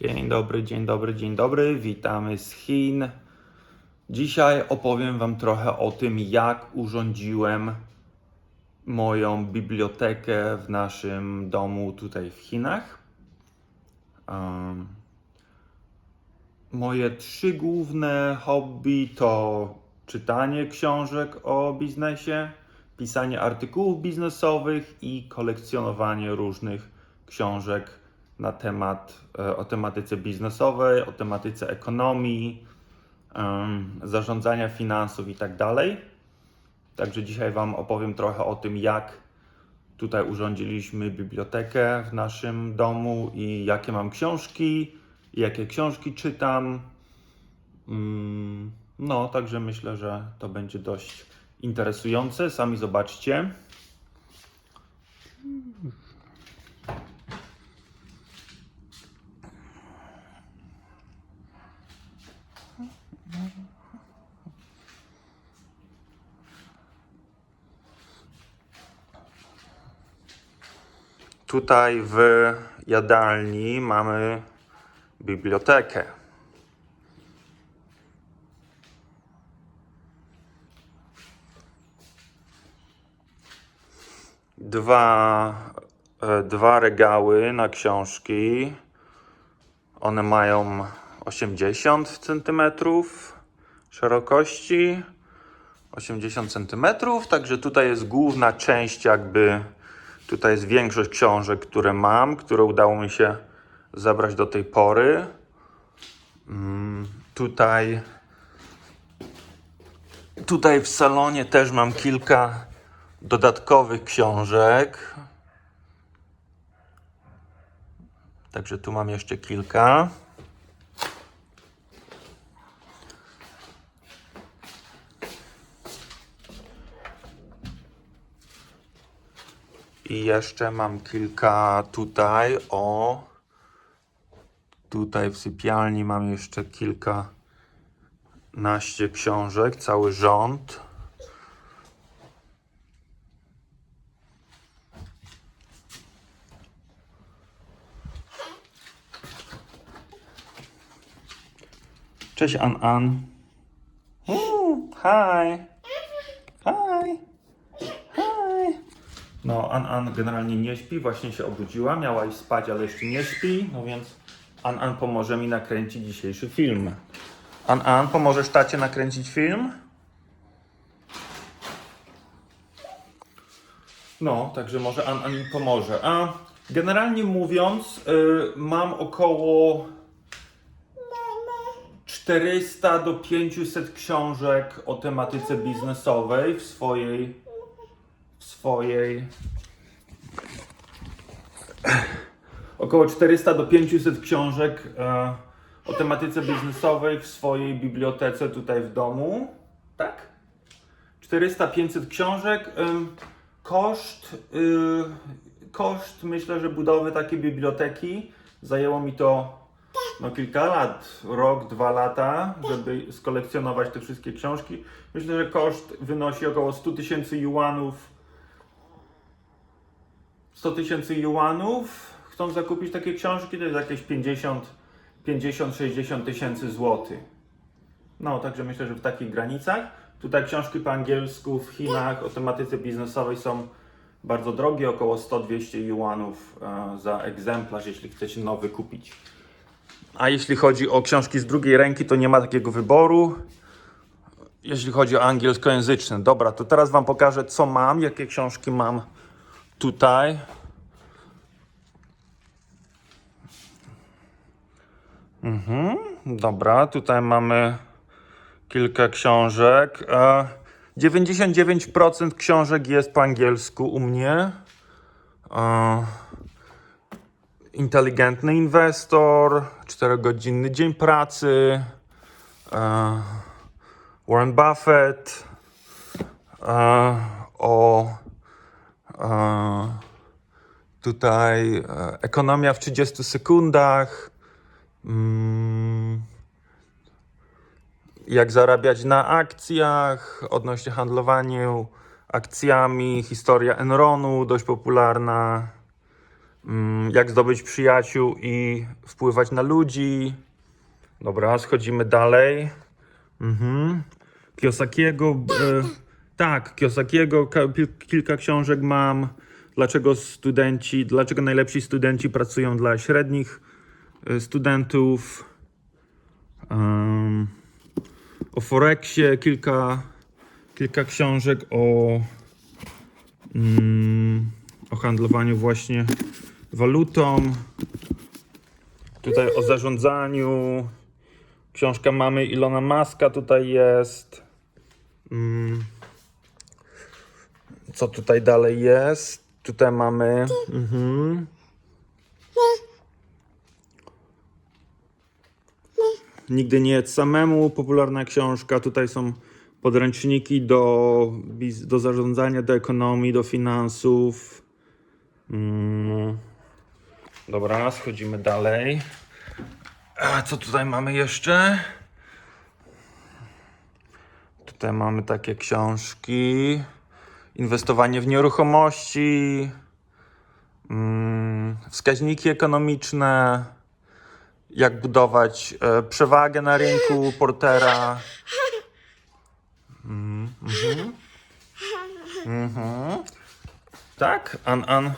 Dzień dobry, dzień dobry, dzień dobry. Witamy z Chin. Dzisiaj opowiem Wam trochę o tym, jak urządziłem moją bibliotekę w naszym domu tutaj w Chinach. Um, moje trzy główne hobby to czytanie książek o biznesie, pisanie artykułów biznesowych i kolekcjonowanie różnych książek na temat, e, o tematyce biznesowej, o tematyce ekonomii, zarządzania finansów i tak. Także dzisiaj Wam opowiem trochę o tym, jak tutaj urządziliśmy bibliotekę w naszym domu i jakie mam książki, jakie książki czytam. Mm, No, także myślę, że to będzie dość interesujące. Sami zobaczcie. Tutaj w jadalni mamy bibliotekę. Dwa, e, dwa regały na książki. One mają 80 cm szerokości, 80 cm, także tutaj jest główna część jakby Tutaj jest większość książek, które mam, które udało mi się zabrać do tej pory. Mm, Tutaj, tutaj w salonie też mam kilka dodatkowych książek. Także tu mam jeszcze kilka. Jeszcze mam kilka tutaj, o. Tutaj w sypialni mam jeszcze kilka naście książek, cały rząd. Cześć An An. Hi. Hi. No, An An generalnie nie śpi, właśnie się obudziła, miała iść spać, ale jeszcze nie śpi, no więc An An pomoże mi nakręcić dzisiejszy film. An An, pomożesz tacie nakręcić film? No, także może An An mi pomoże. A generalnie mówiąc, y, mam około 400 do 500 książek o tematyce biznesowej w swojej w swojej około 400 do 500 książek e, o tematyce biznesowej w swojej bibliotece tutaj w domu. Tak? 400-500 książek. Ym, Koszt, y, koszt myślę, że budowy takiej biblioteki zajęło mi to no, kilka lat, rok, dwa lata, żeby skolekcjonować te wszystkie książki. Myślę, że koszt wynosi około 100 tysięcy juanów 100 tysięcy juanów, chcą zakupić takie książki, to jest jakieś 50, 50-60 tysięcy złotych. No, także myślę, że w takich granicach. Tutaj książki po angielsku w Chinach o tematyce biznesowej są bardzo drogie, około 100-200 juanów e, za egzemplarz, jeśli chcecie nowy kupić. A jeśli chodzi o książki z drugiej ręki, to nie ma takiego wyboru. Jeśli chodzi o angielskojęzyczne. Dobra, to teraz Wam pokażę, co mam, jakie książki mam tutaj. Mhm, dobra, tutaj mamy kilka książek. E, 99% książek jest po angielsku u mnie. E, inteligentny inwestor, 4-godzinny dzień pracy, e, Warren Buffett, e, o e, tutaj e, ekonomia w 30 sekundach, mm, jak zarabiać na akcjach, odnośnie handlowaniu akcjami, historia Enronu, dość popularna. mm, jak zdobyć przyjaciół i wpływać na ludzi. Dobra, schodzimy dalej. Mhm. Kiosakiego. Tak, Kiosakiego. Kilka książek mam. Dlaczego studenci, dlaczego najlepsi studenci pracują dla średnich e, studentów. Em, o Forexie kilka, kilka książek o, mm, o handlowaniu właśnie walutą. Tutaj o zarządzaniu. Książka mamy Ilona Maska tutaj jest. Mm. Co tutaj dalej jest? Tutaj mamy. Mhm. Nigdy nie jedz samemu. Popularna książka. Tutaj są podręczniki do, do zarządzania, do ekonomii, do finansów. Mm. Dobra, schodzimy dalej. A co tutaj mamy jeszcze? Tutaj mamy takie książki. Inwestowanie w nieruchomości. Mm, wskaźniki ekonomiczne. Jak budować e, przewagę na rynku portera. Mm, mhm. Mhm. Tak, An, An,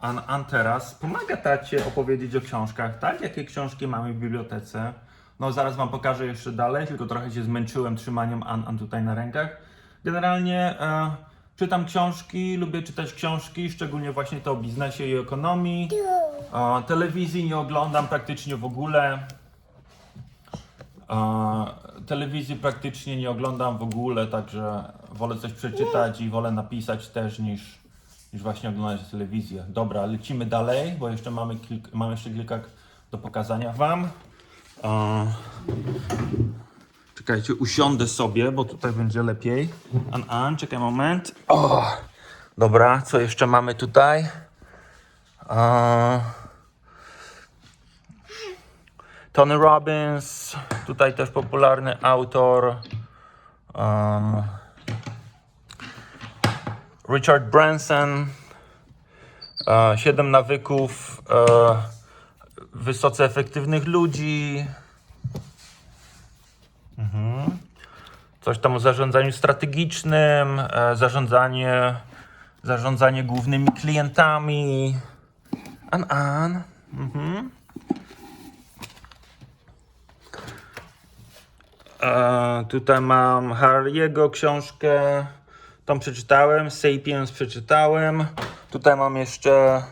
An, An teraz pomaga tacie opowiedzieć o książkach, tak? Jakie książki mamy w bibliotece? No zaraz wam pokażę jeszcze dalej, tylko trochę się zmęczyłem trzymaniem An, An tutaj na rękach. Generalnie e, czytam książki, lubię czytać książki, szczególnie właśnie to o biznesie i ekonomii. E, telewizji nie oglądam praktycznie w ogóle. E, telewizji praktycznie nie oglądam w ogóle, także wolę coś przeczytać i wolę napisać też niż, niż właśnie oglądać telewizję. Dobra, lecimy dalej, bo jeszcze mamy, kilk, mamy jeszcze kilka do pokazania Wam. E, czekajcie, usiądę sobie, bo tutaj będzie lepiej. An, an, czekaj moment. O, dobra, co jeszcze mamy tutaj? E, Tony Robbins, tutaj też popularny autor. Um, Richard Branson, e, Siedem nawyków e, wysoce efektywnych ludzi. Coś tam o zarządzaniu strategicznym, e, zarządzanie, zarządzanie głównymi klientami. An, an. Mhm. E, tutaj mam Harry'ego książkę. Tą przeczytałem. Sapiens przeczytałem. Tutaj mam jeszcze.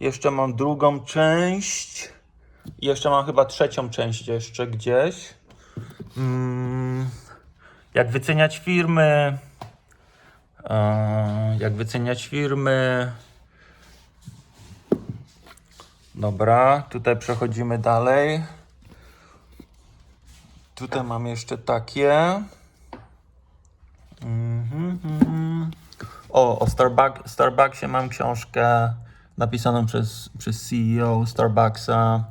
Jeszcze mam drugą część. Jeszcze mam chyba trzecią część jeszcze gdzieś. Mm, jak wyceniać firmy. E, jak wyceniać firmy. Dobra, tutaj przechodzimy dalej. Tutaj mam jeszcze takie. Mhm, mhm. O, o Starbuck, Starbucksie mam książkę napisaną przez, przez CEO Starbucksa.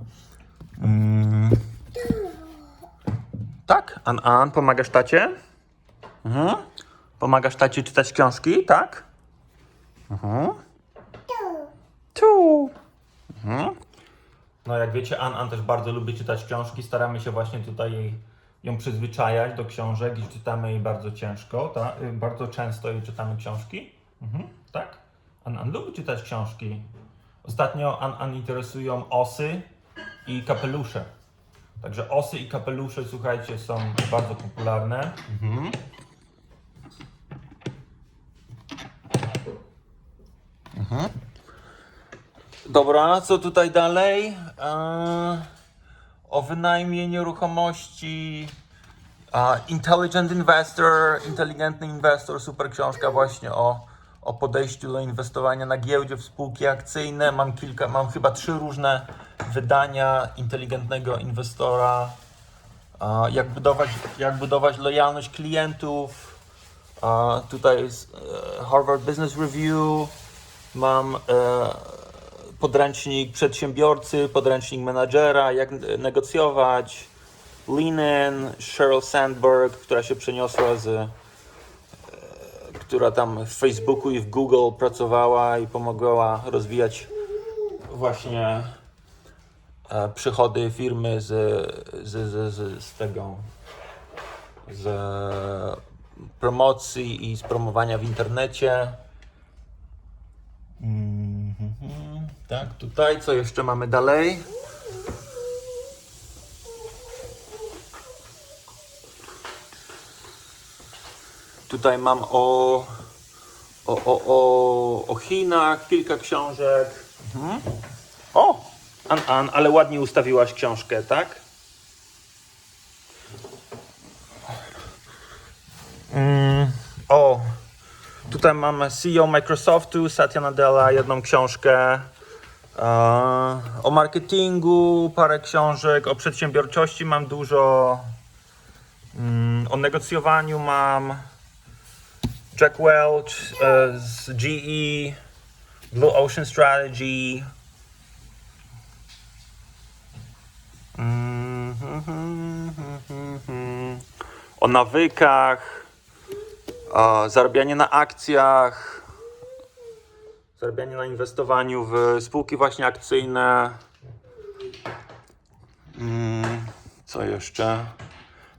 Mm. Tak, An, An, pomagasz tacie? Mhm. Pomagasz tacie czytać książki, tak? Mhm. Tu. Mhm. No jak wiecie, An, An też bardzo lubi czytać książki. Staramy się właśnie tutaj jej, ją przyzwyczajać do książek i czytamy jej bardzo ciężko, ta, y, bardzo często jej czytamy książki. Mhm, tak? An, An lubi czytać książki. Ostatnio An, An interesują osy i kapelusze. Także osy i kapelusze, słuchajcie, są bardzo popularne. Mhm. Dobra, co tutaj dalej? Eee, o wynajmie nieruchomości. A, Intelligent Investor, inteligentny inwestor, super książka właśnie o, o podejściu do inwestowania na giełdzie w spółki akcyjne. Mam kilka, mam chyba trzy różne wydania inteligentnego inwestora. A, jak, budować, jak budować lojalność klientów. Tutaj jest e, Harvard Business Review. Mam e, podręcznik przedsiębiorcy, podręcznik menadżera, jak negocjować. Linen, Sheryl Sandberg, która się przeniosła z. E, która tam w Facebooku i w Google pracowała i pomagała rozwijać właśnie e, przychody firmy z, z, z, z, z tego z promocji i z promowania w internecie. Mhm. Tak, tutaj co jeszcze mamy dalej? Tutaj mam o, o, o, o, o Chinach kilka książek. Mhm. O! An, An, ale ładnie ustawiłaś książkę, tak? Mm, o! Tutaj mamy CEO Microsoftu, Satya Nadella, jedną książkę. O marketingu parę książek, o przedsiębiorczości mam dużo. Mm, o negocjowaniu mam. Jack Welch e, z GE, Blue Ocean Strategy. Mhm, O nawykach, o zarabianie na akcjach, zarabianie na inwestowaniu w spółki właśnie akcyjne. Mm, Co jeszcze?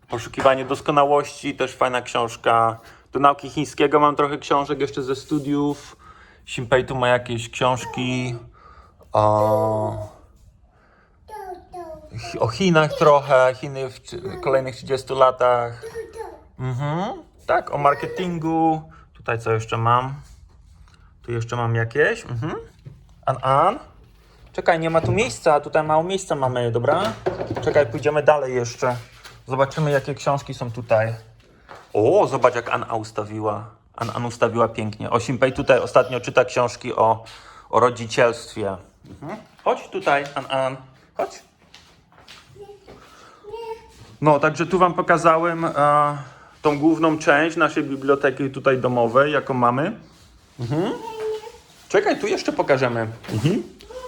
Poszukiwanie doskonałości, też fajna książka. Do nauki chińskiego mam trochę książek jeszcze ze studiów. Simpei tu ma jakieś książki o, o Chinach trochę, Chiny w kolejnych 30 latach. Mhm. Tak, o marketingu. Tutaj co jeszcze mam? Tu jeszcze mam jakieś. Mhm. An An. Czekaj, nie ma tu miejsca, tutaj mało miejsca mamy, dobra? Czekaj, pójdziemy dalej jeszcze. Zobaczymy, jakie książki są tutaj. O, zobacz, jak Anna ustawiła. An, An ustawiła pięknie. O Simpei tutaj ostatnio czyta książki o, o rodzicielstwie. Mhm. Chodź tutaj, An, An. Chodź. No, także tu Wam pokazałem e, tą główną część naszej biblioteki tutaj domowej, jaką mamy. Mhm. Czekaj, tu jeszcze pokażemy.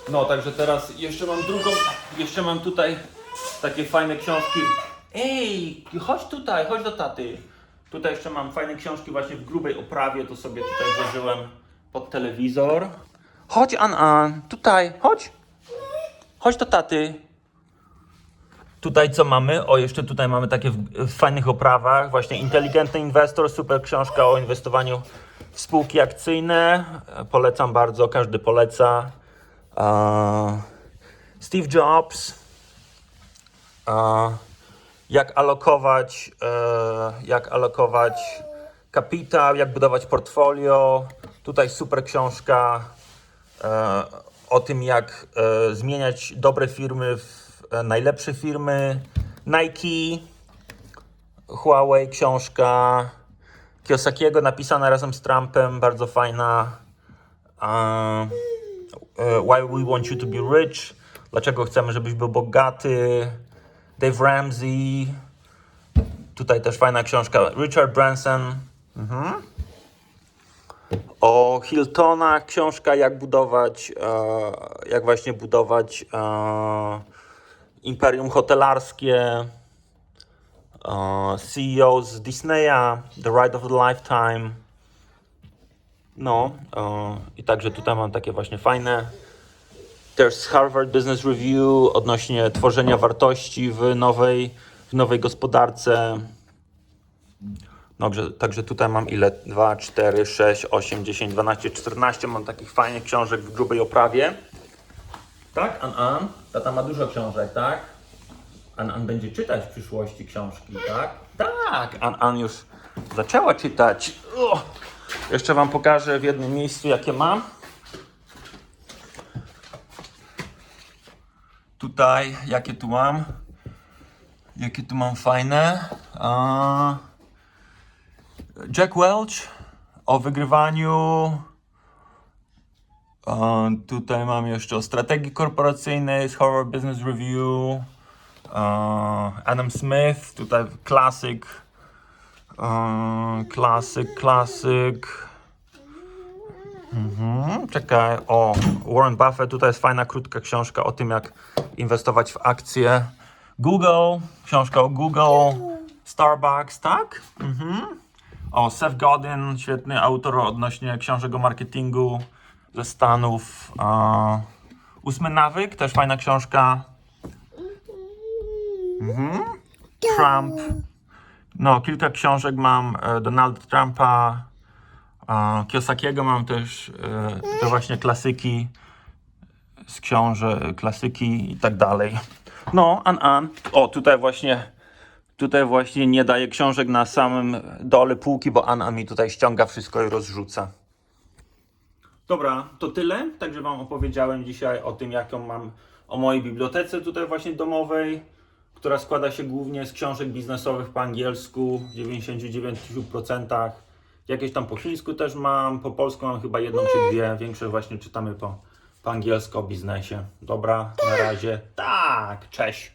No, także teraz jeszcze mam drugą, jeszcze mam tutaj takie fajne książki. Ej, chodź tutaj, chodź do taty. Tutaj jeszcze mam fajne książki właśnie w grubej oprawie, to sobie tutaj włożyłem pod telewizor. Chodź, An, An, tutaj, chodź. Chodź do taty. Tutaj co mamy? O, jeszcze tutaj mamy takie w, w fajnych oprawach. Właśnie Inteligentny Inwestor, super książka o inwestowaniu spółki akcyjne. Polecam bardzo, każdy poleca. Steve Jobs. Jak alokować, e, jak alokować kapitał, jak budować portfolio. Tutaj super książka e, o tym, jak e, zmieniać dobre firmy w najlepsze firmy. Nike, Huawei książka Kiyosakiego napisana razem z Trumpem, bardzo fajna. E, Why we want you to be rich? Dlaczego chcemy, żebyś był bogaty? Dave Ramsey. Tutaj też fajna książka. Richard Branson. Mhm. O Hiltonach książka, jak budować, e, jak właśnie budować e, imperium hotelarskie. E, CEO z Disneya, The Ride of a Lifetime. No, e, i także tutaj mam takie właśnie fajne. Też Harvard Business Review odnośnie tworzenia wartości w nowej, w nowej gospodarce. Dobrze, także tutaj mam ile? 2, 4, 6, 8, 10, 12, 14. Mam takich fajnych książek w grubej oprawie. Tak, An An? Tata ma dużo książek, tak? An An będzie czytać w przyszłości książki, tak? Tak, An An już zaczęła czytać. Uch. Jeszcze Wam pokażę w jednym miejscu, jakie mam. Tutaj, jakie tu mam? Jakie tu mam fajne? Jack Welch o wygrywaniu. Tutaj mam jeszcze o strategii korporacyjnej z Harvard Business Review. A, Adam Smith, tutaj klasyk. A, Klasyk, klasyk. Mhm, czekaj, o Warren Buffett, tutaj jest fajna, krótka książka o tym, jak inwestować w akcje. Google, książka o Google, Starbucks, tak? Mhm. O, Seth Godin, świetny autor odnośnie książek o marketingu ze Stanów. A, Ósmy nawyk, też fajna książka. Mhm. Trump. No, kilka książek mam e, Donalda Trumpa, e, Kiyosakiego mam też e, te właśnie klasyki z książek, klasyki i tak dalej. No, An An. O, tutaj właśnie tutaj właśnie nie daję książek na samym dole półki, bo An An mi tutaj ściąga wszystko i rozrzuca. Dobra, to tyle. Także Wam opowiedziałem dzisiaj o tym, jaką mam, o mojej bibliotece tutaj właśnie domowej, która składa się głównie z książek biznesowych po angielsku w 99%. Jakieś tam po chińsku też mam, po polsku mam chyba jedną czy dwie. Większe właśnie czytamy po, po angielsku o biznesie. Dobra, na razie. Tak, cześć.